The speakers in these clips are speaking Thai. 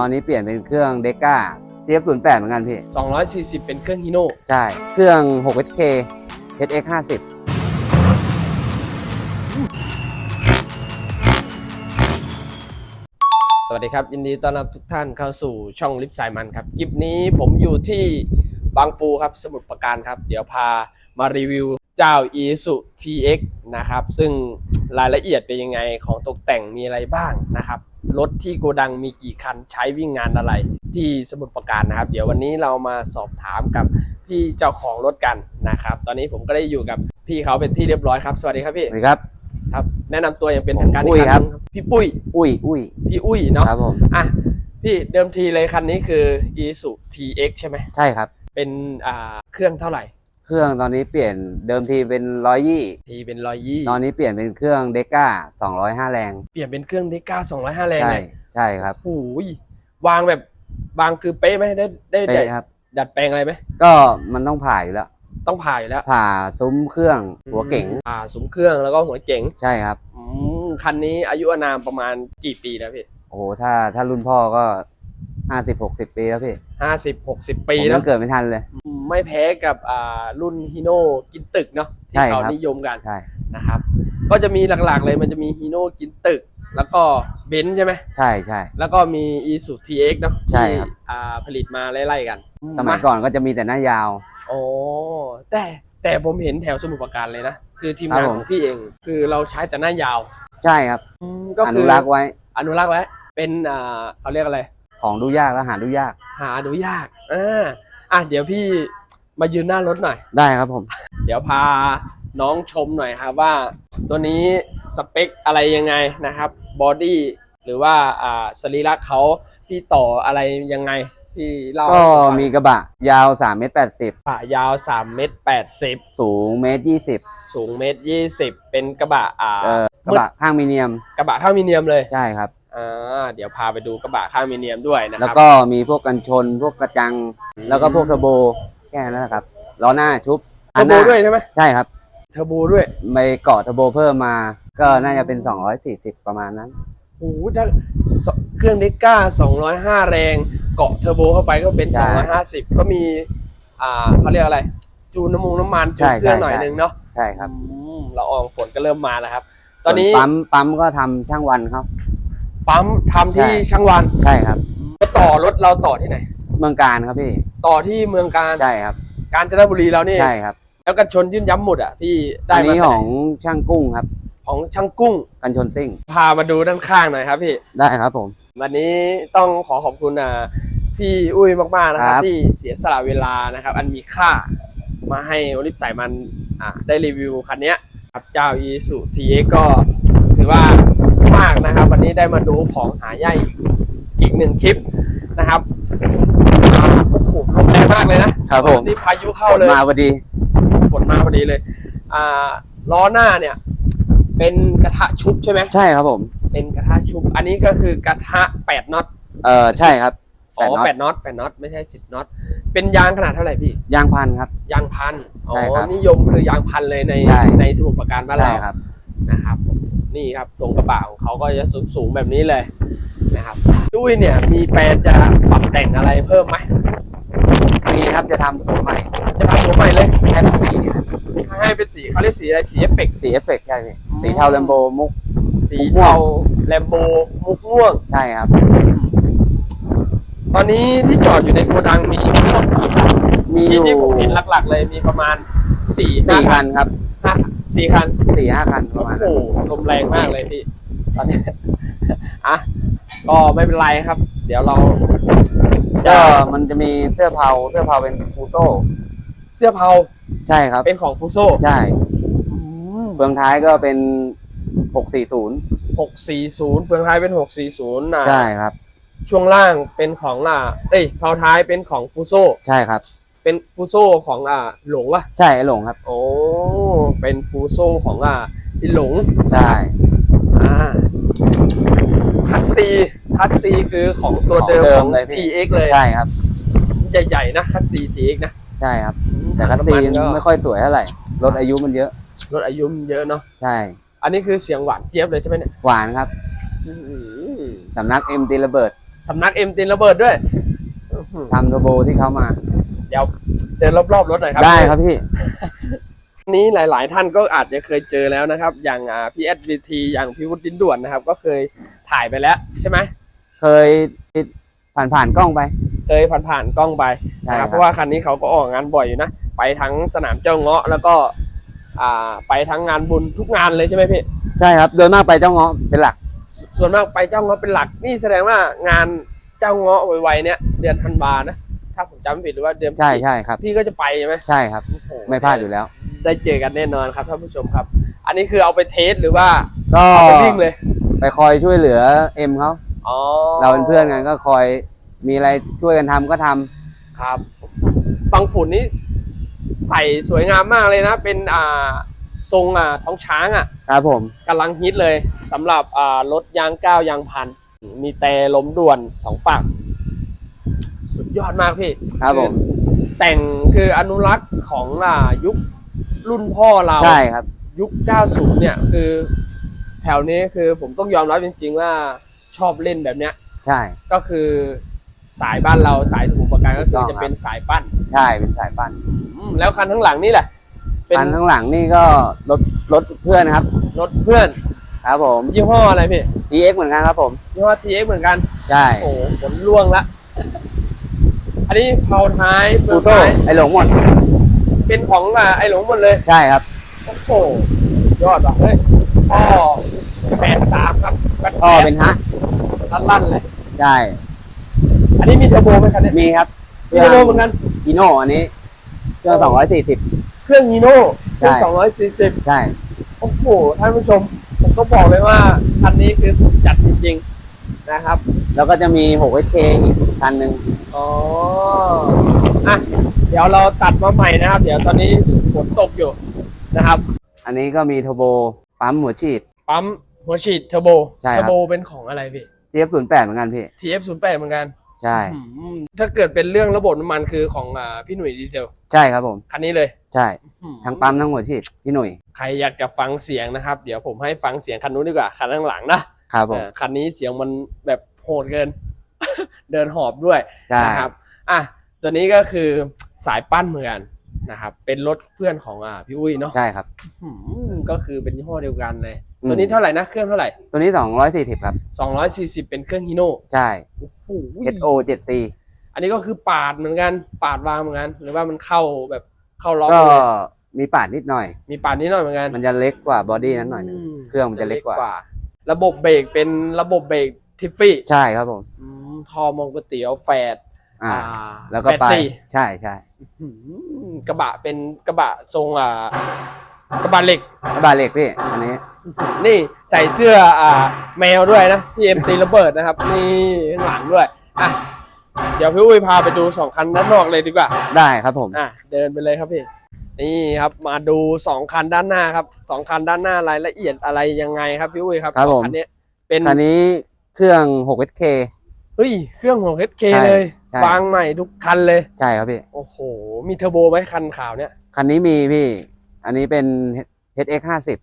ตอนนี้เปลี่ยนเป็นเครื่องเดก้า TF08 เหมือนกันพี่ 240 เป็นเครื่องฮีโน่ใช่ เครื่อง 6HK HX 50 สวัสดีครับ ยินดีต้อนรับทุกท่านเข้าสู่ช่องลิฟสายมันครับคลิปนี้ผมอยู่ที่บางปูครับสมุทรปราการครับ เดี๋ยวพามารีวิวเจ้า i s u TX นะครับ ซึ่งรายละเอียดเป็นยังไงของตกแต่งมีอะไรบ้างนะครับ รถที่โกดังมีกี่คันใช้วิ่งงานอะไร ที่สมุทรปราการนะครับ เดี๋ยววันนี้เรามาสอบถามกับพี่เจ้าของรถกันนะครับ ตอนนี้ผมก็ได้อยู่กับพี่เขาเป็นที่เรียบร้อยครับ สวัสดีครับพี่สวัสดีครับครับ แนะนำตัวอย่างเป็นทางการผมอุ้ยกครับหนึ่งพี่ปุ้ย อุ้ยอุ้ยพี่อุ้ยเนาะครับผมอะพี่เดิมทีเลยคันนี้คือ Isuzu TX ใช่ไหม ใช่ครับ เป็นอ่าเครื่องเท่าไหร่ เครื่องตอนนี้เปลี่ยนเดิมทีเป็นร้อยยี่ทีเป็นร้อยยี่ตอนนี้เปลี่ยนเป็นเครื่องเดก้า205แรง เปลี่ยนเป็นเครื่องเดก้าสองร้อยห้าแรงใช่เลยใช่ครับโอ้ยวางแบบวางคือเป๊ะไหมได้ได้ได้เป๊ะครับ ดัดแปลงอะไรไหมก็มันต้องผ่าอยู่แล้วต้องผ่าอยู่แล้ว ผ่าซุ้มเครื่องหัวเก๋งผ่าซุ้มเครื่องแล้วก็หัวเก๋งใช่ครับอืมคันนี้อายุอานามประมาณกี่ปีแล้วพี่โอ้โหถ้าถ้ารุ่นพ่อก็ ห้าสิบหกสิบปีแล้วพี่ห้าสิบหกสิบปีผมแล้ยัวงเกิดไม่ทันเลยอืมไม่แพ้กับอ่ารุ่นฮิโน่กินตึกเนาะใช่ที่ครับเขานิยมกันใช่ นะครับ ก็จะมีหลักๆเลยมันจะมีฮีโน่กินตึก แล้วก็เบนซ์ใช่ไหมใช่ใช่ แล้วก็มี i s u TX เนาะใช่ครับที่อ่าผลิตมาไล่ๆกันสมัยก่อนก็จะมีแต่หน้ายาว โอ้แต่แต่ผมเห็นแถวสมุทรปราการเลยนะ คือทีมครับงานผม ของพี่เอง คือเราใช้แต่หน้ายาวใช่ครับก็อคืนุอรักษ์ไว้ อนุรักษ์ไว้เป็นอ่าเขาเรียกอะไร ของดูยากและหาดูยาก หาดูยากอ่าอะเดี๋ยวพี่มายืนหน้ารถหน่อย ได้ครับผม เดี๋ยวพาน้องชมหน่อยครับว่า ตัวนี้สเปคอะไรยังไงนะครับบอดี้หรือว่าอ่าสรีระเขาพี่ต่ออะไรยังไงพี่เล่าก็ให้ผฟังมีกระบะยาว3เมตร80ป่ายาว3เมตร80 สูงเมตร20สูงเมตร20 เป็นกระบะอ่า เอ่อกระบะข้างมีเนียม กระบะข้างมีเนียมเลย ใช่ครับ อ่าเดี๋ยวพาไปดูกระบะข้างมีเนียมด้วยนะคแล้วรับ ก็มีพวกกันชน พวกกระจังแล้วก็พวกเทอร์โบแค่นั้นแหละครับล้อหน้าชุบเทอร์โบหน้าด้วยใช่ไหมใช่ครับเทอร์โบด้วยไปเกาะเทอร์โบเพิ่มมา ก็น่าจะเป็น 240 ประมาณนั้น โอ้โหถ้าสเครื่องเดก้า205 แรง เกาะเทอร์โบเข้าไปก็เป็น ใช่250 ก็มี อ่าเขาเรียกอะไร จูนน้ำมูกน้ำมันจูใช่นเครื่องใช่หน่อยใช่ นึงเนาะใช่ครับอืมละอองฝนก็เริ่มมาแล้วครับ ตอนนี้ ส่วปั๊มปั๊มก็ทำช่างวันครับ ปั๊มทำที่ใช่ ช่างวันใช่ครับต่อรถเราต่อที่ไหน เมืองการครับพี่ ต่อที่เมืองการใช่ครับ กาญจนบุรีเรานี่ใช่ครับแล้วกันชนยื่นย้ำหมุดอะพี่ได้อันมานี้จากขไหนองช่างกุ้งครับ ของช่างกุ้ง กันชนซิ่ง พามาดูด้านข้างหน่อยครับพี่ ได้ครับผม วันนี้ต้องขอขอบคุณอ่าพี่อุ้ยมากๆนะครับ ครับ ที่เสียสละเวลานะครับ อันมีค่ามาให้โอลิฟสายมันอ่าได้รีวิวคันเนี้ยครับเจ้า e s u TX ก็ถือว่ามากนะครับ วันนี้ได้มาดูของหายากอีกอีกหนึ่งคลิปนะครับอ่าโอ้โหลมแรงมากเลยนะครับผมนี่พายุเข้าเลยมาพอดีฝนมาพอดีเลยอ่าล้อหน้าเนี่ย เป็นกระทะชุบใช่ไหมใช่ครับผม เป็นกระทะชุบ อันนี้ก็คือกระทะแปดน็อตเออใช่ครับอ๋อแปแปดดน็น็ออตตแปดน็อตไม่ใช่สิบน็อต เป็นยางขนาดเท่าไหร่พี่ ยางพันครับ ยางพัน อ๋อใช่ครับนิยมคือยางพันเลยในใช่ในสมุทรปราการบ้านใช่เราครับนะครับ นี่ครับทรงกระบะของเขาก็จะสูงสูงๆแบบนี้เลยนะครับดุ้ยเนี่ยมีแปลนจะปรับแต่งอะไรเพิ่มไหมมีครับจะทำหัวใหม่ จะทำหัวใหม่เลยแค่เป็นสีเนี่ยให้เป็นสีเขาเรียกสีอะไรสีเอฟเฟกต์สีเอฟเฟกต์ใช่พี่สีเทาแลมโบมุกสีมุกม่วงเทาแลมโบมุกม่วงใช่ครับ ตอนนี้ที่จอดอยู่ในโกดังมีทั้งหมดกี่คันมีอที่ยู่ที่ผมเห็นหลักๆเลยมีประมาณสี่สี่ห้าคันครับห้า สี่คันสี่ห้าคันประมาณโอ้นั้นโหลมแรงมากเลยพี่ ตอนนี้ อะ ก็ไม่เป็นไรครับ เดี๋ยวเราจะก็มันจะมีเสื้อเผาเสื้อเผาเป็นฟูโต้เสื้อเผาใช่ครับ เป็นของฟูโซใช่เบื้องท้ายก็เป็นหกสี่ศูนย์หกสี่ศูนย์เฟืองท้ายเป็นหกสี่ศูนย์อะใช่ครับ ช่วงล่างเป็นของอะเอ้ยเผาท้ายเป็นของฟูโซใช่ครับ เป็นฟูโซของอะหลงวะใช่ไอ้หลงครับ โอ้เป็นฟูโซของอะอีหลงใช่อ่าทัดซีทัดซีคือของตัวเดิมของเลยพี่ TX เลยใช่ครับ ใหญ่ๆนะทัดซี TX นะใช่ครับ แต่คัสซีนไม่ค่อยสวยเท่าไหร่รถอายุมันเยอะรถอายุมันเยอะเนาะใช่อันนี้คือเสียงหวานเจี๊ยบเลยใช่ไหมเนี่ยหวานครับอื้อหือสำนักเอ็มตีระเบิดสำนักเอ็มตินระเบิดด้วยอื้อหือทำเทอร์โบที่เขามา เดี๋ยวเดินรอบๆรถหน่อยครับได้ครับพี่ นี้หลาย ๆ ท่านก็อาจจะเคยเจอแล้วนะครับ อย่างอ่าพี่แอดบีทีอย่างพี่วุฒิดินด่วนนะครับ ก็เคยถ่ายไปแล้วใช่ไหมเคยผ่านผ่านๆกล้องไป เคยผ่านๆกล้องไปใช่นะคครัรับบ เพราะว่าคันนี้เขาก็ออกงานบ่อยอยู่นะไปทั้งสนามเจ้าเงาะแล้วก็ อ่าไปทั้งงานบุญทุกงานเลยใช่ไหมพี่ ใช่ครับ โดยมากไปเจ้าเงาะเป็นหลัก สส่วนมากไปเจ้าเงาะเป็นหลักนี่แสดงว่างานเจ้าเงาะไวๆเนี่ยเดือนธันวานะถ้าผม จำไม่ผิดหรือว่าเดือนพฤศใช่จิใช่ครับ พี่ก็จะไปใช่ไหมใช่ครับ โอ้โหไม่พลาดอยู่แล้ว ได้เจอกันแน่นอนครับท่านผู้ชมครับ อันนี้คือเอาไปเทสหรือว่าก็เอาไปวิ่งเลยไปคอยช่วยเหลือเอ็มเขาอ๋อเราเป็นเพื่อนกันก็คอยมีอะไรช่วยกันทำก็ทำครับบางฝุ่นนี่ใส่สวยงามมากเลยนะ เป็นอ่าทรงอ่าท้องช้างอะ ครับผม กำลังฮิตเลยสำหรับอ่ารถยางเก้ายางพัน มีแต่ล้มด่วนสองปาก สุดยอดมากพี่ครับผมคือแต่งคืออนุรักษ์ของอ่ายุครุ่นพ่อเราใช่ครับ ยุค 90 เนี่ยคือ แถวนี้คือผมต้องยอมรับจริงๆว่าชอบเล่นแบบเนี้ย ใช่ ก็คือสายบ้านเราสายสมุทรปราการก็คือถูกต้องจะเป็นสายปั้น ใช่เป็นสายปั้นอืมแล้วคันข้างหลังนี่แหละ เป็นคันข้างหลังนี่ก็รถรถเพื่อนครับ รถเพื่อน ครับผม ยี่ห้ออะไรพี่ EX เหมือนกันครับผม ยี่ห้อ TX เหมือนกัน ใช่ โอ้โหผลล่วงละ อันนี้เผาท้ายเปลืปูอกโต้ท้ายไอหลงหมด เป็นของอ่าไอหลงหมดเลย ใช่ครับ โอ้โหสุดยอดว่ะเฮ้ยพ่อแปดสามครับแปดท่อเป็นฮะ ลั่นลั่นๆเลย ใช่ อันนี้มีเทอร์โบไหมคันเนี้ยมีครับมีเทอร์โบเหมือนกัน อีโน่อันนี้ เครื่องสองร้อยสี่สิบเครื่องฮีโน่เครื่องใช่ สองร้อยสี่สิบใช่ โอ้โห ท่านผู้ชม ผมก็บอกเลยว่าคันนี้คือสุดจัดจริงๆนะครับ แล้วก็จะมี 6 SK อีกคันหนึ่ง อ๋ออะเดี๋ยวเราตัดมาใหม่นะครับ เดี๋ยวตอนนี้ฝนตกอยู่นะครับ อันนี้ก็มีเทอร์โบปั๊มหัวฉีด ปั๊มหัวฉีดเทอร์โบใช่เทครัอบร์โบเป็นของอะไรพี่ TF08 เหมือนกันพี่ TF08 เหมือนกันใช่ อืมถ้าเกิดเป็นเรื่องระบบน้ำมันคือของอ่าพี่หนุ่ยดีเซลใช่ครับผม คันนี้เลยใช่ อืมทั้งปั๊มทั้งหัวฉีดพี่หนุ่ยใครอยากจะฟังเสียงนะครับ เดี๋ยวผมให้ฟังเสียงคันนู้นดีกว่าคันข้างหลังนะครับผม เออคันนี้เสียงมันแบบโหดเกิน เดินหอบด้วยใช่นะครับอะตัวนี้ก็คือสายปั้นเหมือนกันนะครับ เป็นรถเพื่อนของอ่าพี่อุ้ยเนาะใช่ครับอืมก็คือเป็นยี่ห้อเดียวกันเลยอืมตัวนี้เท่าไหร่นะเครื่องเท่าไหร่ ตัวนี้240ครับ240เป็นเครื่องฮีโน่ใช่โอ้โห HO 7C อันนี้ก็คือปาดเหมือนกัน ปาดวางเหมือนกัน หรือว่ามันเข้าแบบเข้าล็อกก็เลยมีปาดนิดหน่อย มีปาดนิดหน่อยเหมือนกัน มันจะเล็กกว่าบอดี้นั้นหน่อยหนึงมเครื่องมันจะเล็กกว่า ระบบเบรกเป็นระบบเบรก ทิฟฟี่ใช่ครับผมอืมทอมองก๋วยเตี๋ยวแฟดอ่าอ่า แล้วก็ไปแฟดสี่ใช่ใช่อืมกระบะเป็นกระบะทรงอ่ากระบะเหล็กแล้วบาเหล็กพี่อันนี้ นี่ใส่เสื้ออ่าแมวด้วยนะพี่เอ็มตีระเบิดนะครับ นี่ข้างหลังด้วยอะเดี๋ยวพี่อุ้ยพาไปดูสองคันด้านนอกเลยดีกว่าได้ครับผม อะเดินไปเลยครับพี่ นี่ครับมาดูสองคันด้านหน้าครับสองคันด้านหน้ารายละเอียดอะไรยังไงครับพี่อุ้ยครับครับผม สองคันนี้เป็น คันนี้ เครื่อง 6 SK เฮ้ย เครื่องของ HK ใช่เลย ใช่ วางใหม่ทุกคันเลย ใช่ครับพี่ โอ้โห มีเทอร์โบไหมคันขาวเนี่ยคันนี้มีพี่ อันนี้เป็น HX 50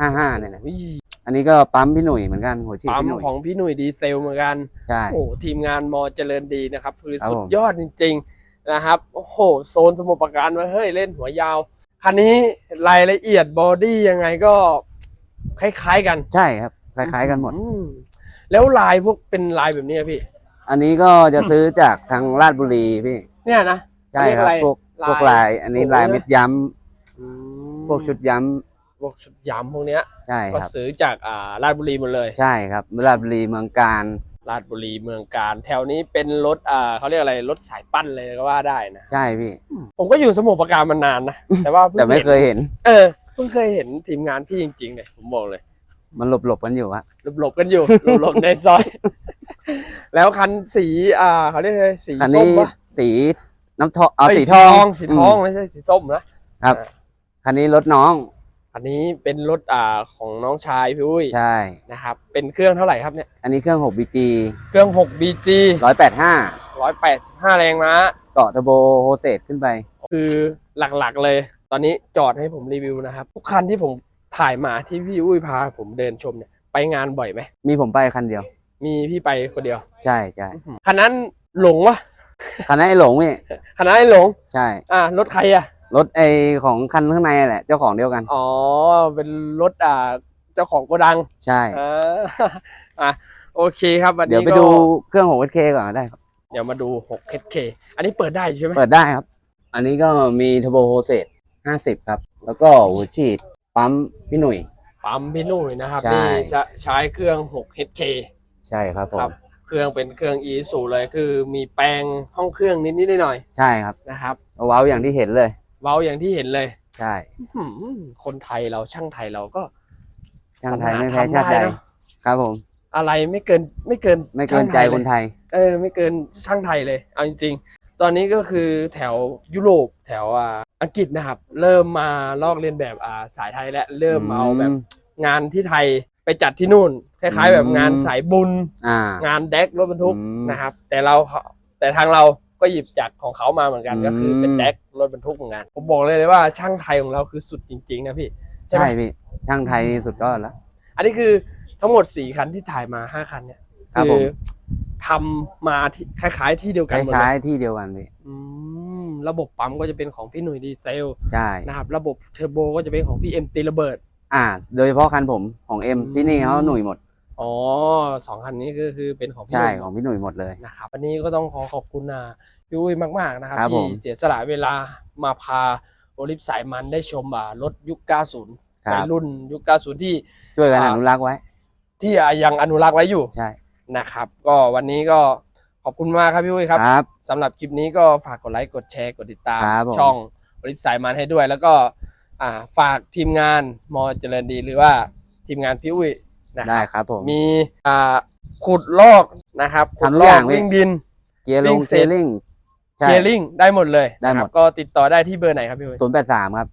55เนี่ยนะอุ้ยอันนี้ก็ปั๊มพี่หนุ่ยเหมือนกันหัวฉีดปั๊มพี่หนุ่ยของพี่หนุ่ยดีเซลเหมือนกัน ใช่ โอ้โหทีมงานมอเจริญดีนะครับ คือครับสุดผม ยอดจริง ๆ นะครับ โอ้โห โซนสมุทรปราการมาเฮ้ย เล่นหัวยาว คันนี้รายละเอียดบอดี้ยังไงก็ คล้าย ๆ กันใช่ครับคล้ายๆกันหมด อื แล้วลายพวกเป็นลายแบบนี้อะพี่ อันนี้ก็จะซื้อจากทางราชบุรีพี่ เนี่ยนะใช่ครับเรียกอะไรพวกลายพวกลาย อันนี้โอ้โหลายเม็ดย้อืมำพวกชุดย้พวกชุดยำพวกเนี้ยำใช่ก็ครับซื้อจากอ่าราชบุรีหมดเลยใช่ครับราชบุรีเมืองการราชบุรีเมืองการ แถวนี้เป็นรถอ่าเขาเรียกอะไรรถสายปั้นเลยก็ว่าได้นะใช่พี่ ผมก็อยู่สมุทรปราการมานานนะแต่ว่าพิ่งแต่ไม่เคยห็นเห็น เออเพิ่งเคยเห็นทีมงานพี่จริงๆเลยผมบอกเลย มันหลบๆกันอยู่ฮะหลบๆกันอยู่หลบๆในซอย แล้วคันสีอ่าเขาเรียกอะไรสีคันส้นี้มปะสีน้ำทองเอาเอ้ยสีทองสีทองม ไม่ใช่สีส้มนะ ครับคันนี้รถน้องอันนี้เป็นรถอ่าของน้องชายพี่อุ้ยใช่ นะครับ เป็นเครื่องเท่าไหร่ครับเนี่ย อันนี้เครื่อง 6BG เครื่อง 6BG 185 185 แรงม้า เกาะเทอร์โบโฮเซตขึ้นไป คือหลักๆเลย ตอนนี้จอดให้ผมรีวิวนะครับ ทุกคันที่ผม ถ่ายมาที่พี่อุ้ยพาผมเดินชมเนี่ยไปงานบ่อยไหม มีผมไปคันเดียว มีพี่ไปคนเดียว ใช่ใช่คันนั้นหลงวะคันนั้นไอ้หลงพี่คันนั้นไอ้หลง ใช่ อ่ารถใครอะ รถไอของคันข้างในแหละ เจ้าของเดียวกัน อ๋อ เป็นรถอ่า เจ้าของโกดัง ใช่อ่าอะโอเคครับวันเดี๋ยวนี้ไปก็ดูเครื่องของเวทเคก่อนก็ได้ครับ เดี๋ยวมาดู 6KK อันนี้เปิดได้อยู่ใช่ไหมเปิดได้ครับ อันนี้ก็มีเทอร์โบโฮเซต50 ครับ แล้วก็หัวฉีด ปั๊มพี่หนุ่ย ปั๊มพี่หนุ่ยนะครับใช่นี่จะใช้เครื่อง 6HK ใช่ครับผครัมบ เครื่องเป็นเครื่อง e สูเลยคือมีแปลงห้องเครื่องนิดๆหน่อยใช่ครับๆนะครับ เว้าวอย่างที่เห็นเลย เว้าอย่างที่เห็นเลยใช่หืมคนไทยเราช่างไทยเราก็ช่างไทยสรรหไม่แพ้ทำชาติใดได้เนอะครับผม อะไรไม่เกินไม่เกินไม่เกินใจช่างคนเลยไทย เออ ไม่เกินช่างไทยเลย เอาจริงๆ ตอนนี้ก็คือแถวยุโรปแถวอ่าอังกฤษนะครับ เริ่มมาลอกเลียนแบบอ่าสายไทยและเริ่มเอาแบบงานที่ไทยไปจัดที่นู่น คล้ายๆ แบบงานสายบุญอ่างานแดกรถบรรทุกอืมนะครับ แต่เราแต่ทางเราก็หยิบจากของเขามาเหมือนกันอืมก็คือเป็นแดกรถบรรทุกเหมือนกันผมบอกเลยเลยว่าช่างไทยของเราคือสุดจริง ๆ นะพี่ใช่ไหมใช่พี่ช่างไทยนี่สุดยอดแล้ว อันนี้คือทั้งหมดสี่คันที่ถ่ายมาห้าคันเนี่ยครับคืผม ทำมาที่คล้าย ๆ ที่เดียวคกันหมดเลล้ายยๆที่เดียวกันพี่อืมระบบปั๊มก็จะเป็นของพี่หนุ่ยดีเซลใช่ นะครับ ระบบเทอร์โบก็จะเป็นของพี่เอ็มตีระเบิด อ่า โดยเฉพาะคันผมของเอ็มอืม ที่นี่เขาหนุ่ยหมด อ๋อสองคันนี้ก็คือเป็นของพี่หใช่นุ่ยของพี่หนุ่ยหมดเลย นะครับวันนี้ก็ต้องขอขอบคุณนะพี่อุ้ยมาก ๆ นะครับ ครับผที่ม เสียสละเวลามาพาโอลิฟสายมันได้ชมอ่ารถยุค 90ควัรัยบรุ่นยุค 90 ที่ช่วยกันอ่าอนุรักษ์ไว้ ที่ยังอนุรักษ์ไว้อยู่ ใช่ นะครับ ก็วันนี้ก็ขอบคุณมากครับพี่อุ้ยครับครับ สำหรับคลิปนี้ก็ฝากกดไลค์กดแชร์กดติดตาม ครับผม ช่องโอลิฟสายมันให้ด้วย แล้วก็อ่าฝากทีมงานมอเจริญดีหรือว่าทีมงานพี่อุ้ยนะคได้รับ ครับผม มีอ่าขุดลอกนะครับขุดทำทุลกออย่ากงพี่ วิ่งดิน เกียร์ลวิ่งงเสร็เกีจยร์ลิงใช่เกียร์ลิงได้หมดเลยได้หมด นะครับก็ติดต่อได้ที่เบอร์ไหนครับพี่อุ้ยศูนย์แปดสามครับ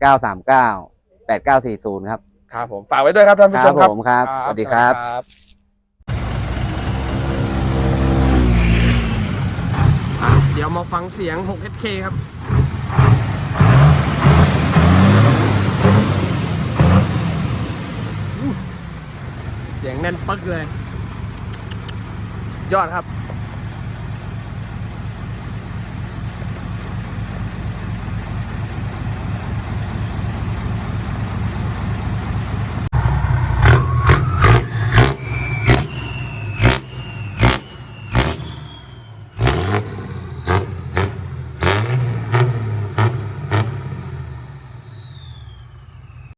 เก้าสามเก้าแปดเก้าสี่ศูนย์ครับ ครับผมฝากไว้ด้วยครับท่านผู้ชมคครัรับบผมครับสวัสดีครับ บอะ เดี๋ยวมาฟังเสียง 6SK ครับเสียงแน่นปึ๊กเลย ยอดครับ